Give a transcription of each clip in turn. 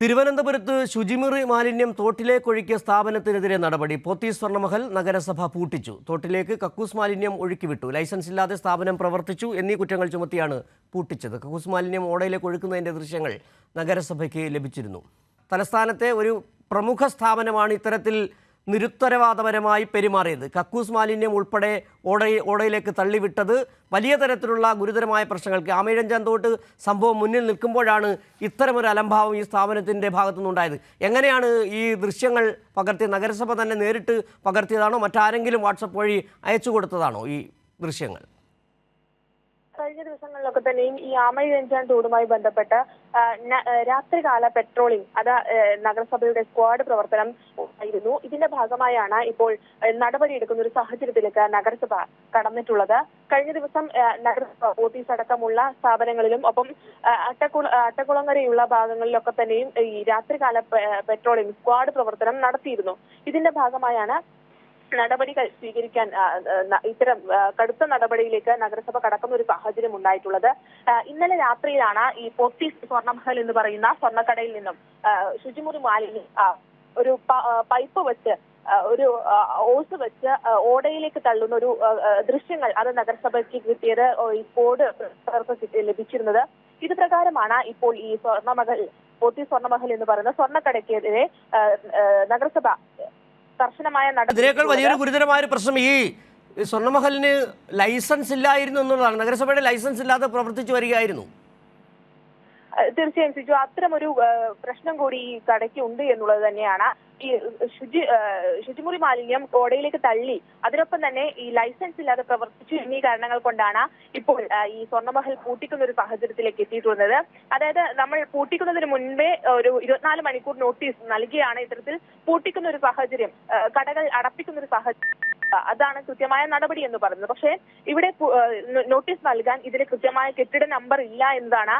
തിരുവനന്തപുരത്ത് ശുചിമുറി മാലിന്യം തോട്ടിലേക്കൊഴുക്കിയ സ്ഥാപനത്തിനെതിരെ നടപടി. പൊത്തി സ്വർണമഹൽ നഗരസഭ പൂട്ടിച്ചു. തോട്ടിലേക്ക് കക്കൂസ് മാലിന്യം ഒഴുക്കിവിട്ടു. ലൈസൻസ് ഇല്ലാതെ സ്ഥാപനം പ്രവർത്തിച്ചു എന്നീ കുറ്റങ്ങൾ ചുമത്തിയാണ് പൂട്ടിച്ചത്. കക്കൂസ് മാലിന്യം ഓടയിലേക്ക് ഒഴുക്കുന്നതിന്റെ ദൃശ്യങ്ങൾ നഗരസഭയ്ക്ക് ലഭിച്ചിരുന്നു. തലസ്ഥാനത്തെ ഒരു പ്രമുഖ സ്ഥാപനമാണ് ഇത്തരത്തിൽ നിരുത്തരവാദപരമായി പെരുമാറിയത്. കക്കൂസ് മാലിന്യം ഉൾപ്പെടെ ഓട ഓടയിലേക്ക് തള്ളിവിട്ടത് വലിയ തരത്തിലുള്ള ഗുരുതരമായ പ്രശ്നങ്ങൾക്ക് ആമേഴഞ്ചാൻ തോട്ട് സംഭവം മുന്നിൽ നിൽക്കുമ്പോഴാണ് ഇത്തരമൊരു അലംഭാവം ഈ സ്ഥാപനത്തിന്റെ ഭാഗത്തുനിന്നുണ്ടായത്. എങ്ങനെയാണ് ഈ ദൃശ്യങ്ങൾ പകർത്തിയ നഗരസഭ തന്നെ നേരിട്ട് പകർത്തിയതാണോ? മറ്റാരെങ്കിലും വാട്സപ്പ് വഴി അയച്ചു കൊടുത്തതാണോ ഈ ദൃശ്യങ്ങൾ? കഴിഞ്ഞ ദിവസങ്ങളിലൊക്കെ തന്നെയും ഈ ആമയിഴഞ്ചാൻ തോടുമായി ബന്ധപ്പെട്ട് രാത്രികാല പെട്രോളിംഗ് അത് നഗരസഭയുടെ സ്ക്വാഡ് പ്രവർത്തനം ആയിരുന്നു. ഇതിന്റെ ഭാഗമായാണ് ഇപ്പോൾ നടപടിയെടുക്കുന്ന ഒരു സാഹചര്യത്തിലേക്ക് നഗരസഭ കടന്നിട്ടുള്ളത്. കഴിഞ്ഞ ദിവസം നഗരസഭ ഓഫീസ് അടക്കമുള്ള സ്ഥാപനങ്ങളിലും ഒപ്പം അട്ടക്കുള അട്ടക്കുളങ്ങരയുള്ള ഭാഗങ്ങളിലൊക്കെ തന്നെയും ഈ രാത്രികാല പെട്രോളിംഗ് സ്ക്വാഡ് പ്രവർത്തനം നടത്തിയിരുന്നു. ഇതിന്റെ ഭാഗമായാണ് നടപടികൾ സ്വീകരിക്കാൻ ഇത്തരം കടുത്ത നടപടിയിലേക്ക് നഗരസഭ കടക്കുന്ന ഒരു സാഹചര്യം ഉണ്ടായിട്ടുള്ളത്. ഇന്നലെ രാത്രിയിലാണ് ഈ പോത്തീസ് സ്വർണമഹൽ എന്ന് പറയുന്ന സ്വർണക്കടയിൽ നിന്നും ശുചിമുറി മാലിന്യം ഒരു പൈപ്പ് വെച്ച് ഒരു ഓസ് വെച്ച് ഓടയിലേക്ക് തള്ളുന്ന ഒരു ദൃശ്യങ്ങൾ അത് നഗരസഭയ്ക്ക് കിട്ടിയത് ഈ കോഡ് ലഭിച്ചിരുന്നത്. ഇത് പ്രകാരമാണ് ഇപ്പോൾ ഈ സ്വർണമഹൽ പോത്തി സ്വർണമഹൽ എന്ന് പറയുന്ന സ്വർണക്കടയ്ക്കെതിരെ നഗരസഭ കർശനമായ ഇതിനേക്കാൾ വലിയൊരു ഗുരുതരമായ ഒരു പ്രശ്നം ഈ സ്വർണമഹലിന് ലൈസൻസ് ഇല്ലായിരുന്നു എന്നുള്ളതാണ്. നഗരസഭയുടെ ലൈസൻസ് ഇല്ലാതെ പ്രവർത്തിച്ചു വരികയായിരുന്നു. തീർച്ചയായും സിജു അത്തരമൊരു പ്രശ്നം കൂടി ഈ കടയ്ക്ക് ഉണ്ട് എന്നുള്ളത് തന്നെയാണ്. ഈ ശുചി ശുചിമുറി മാലിന്യം ഓടയിലേക്ക് തള്ളി അതിനൊപ്പം തന്നെ ഈ ലൈസൻസ് ഇല്ലാതെ പ്രവർത്തിച്ചു എന്നീ കാരണങ്ങൾ കൊണ്ടാണ് ഇപ്പോൾ ഈ സ്വർണമഹൽ പൂട്ടിക്കുന്ന ഒരു സാഹചര്യത്തിലേക്ക് എത്തിയിട്ടുള്ളത്. അതായത് നമ്മൾ പൂട്ടിക്കുന്നതിന് മുൻപേ ഒരു ഇരുപത്തിനാല് മണിക്കൂർ നോട്ടീസ് നൽകിയാണ് ഇത്തരത്തിൽ പൂട്ടിക്കുന്ന ഒരു സാഹചര്യം കടകൾ അടപ്പിക്കുന്ന ഒരു സാഹചര്യം. അതാണ് കൃത്യമായ നടപടി എന്ന് പറയുന്നത്. പക്ഷേ ഇവിടെ നോട്ടീസ് നൽകാൻ ഇതിന് കൃത്യമായ കെട്ടിട നമ്പർ ഇല്ല എന്നതാണ്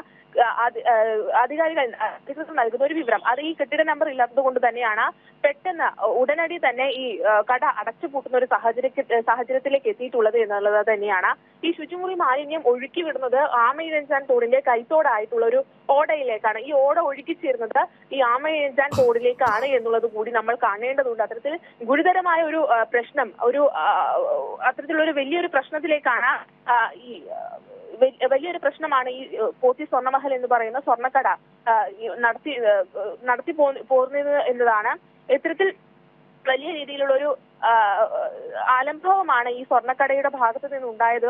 അധികാരികൾ അധികൃതർ നൽകുന്ന ഒരു വിവരം. അത് ഈ കെട്ടിട നമ്പർ ഇല്ലാത്തത് കൊണ്ട് തന്നെയാണ് പെട്ടെന്ന് ഉടനടി തന്നെ ഈ കട അടച്ചു പൂട്ടുന്ന ഒരു സാഹചര്യ സാഹചര്യത്തിലേക്ക് എത്തിയിട്ടുള്ളത് എന്നുള്ളത് തന്നെയാണ്. ഈ ശുചിമുറി മാലിന്യം ഒഴുക്കി വിടുന്നത് ആമയിഴഞ്ചാൻ തോടിന്റെ കൈത്തോടായിട്ടുള്ള ഒരു ഓടയിലേക്കാണ്. ഈ ഓട ഒഴുക്കി ചേരുന്നത് ഈ ആമയിഴഞ്ചാൻ തോടിലേക്കാണ് എന്നുള്ളത് കൂടി നമ്മൾ കാണേണ്ടതുണ്ട്. അത്തരത്തിൽ ഗുരുതരമായ ഒരു പ്രശ്നം ഒരു ഒരു വലിയൊരു പ്രശ്നത്തിലേക്കാണ് ഈ വലിയൊരു പ്രശ്നമാണ് ഈ പോത്തി സ്വർണമഹൽ എന്ന് പറയുന്ന സ്വർണക്കട നടത്തി നടത്തി പോരുന്നത് എന്നതാണ്. ഇത്തരത്തിൽ വലിയ രീതിയിലുള്ള ഒരു ആലംഭവമാണ് ഈ സ്വർണക്കടയുടെ ഭാഗത്ത് നിന്നുണ്ടായത്.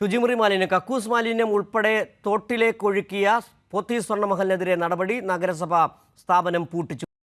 ശുചിമുറി മാലിന്യം കക്കൂസ് മാലിന്യം ഉൾപ്പെടെ തോട്ടിലേക്ക് തോട്ടിലേക്കൊഴുക്കിയ പോത്തി സ്വർണമഹലിനെതിരെ നടപടി നഗരസഭ സ്ഥാപനം പൂട്ടിച്ചു.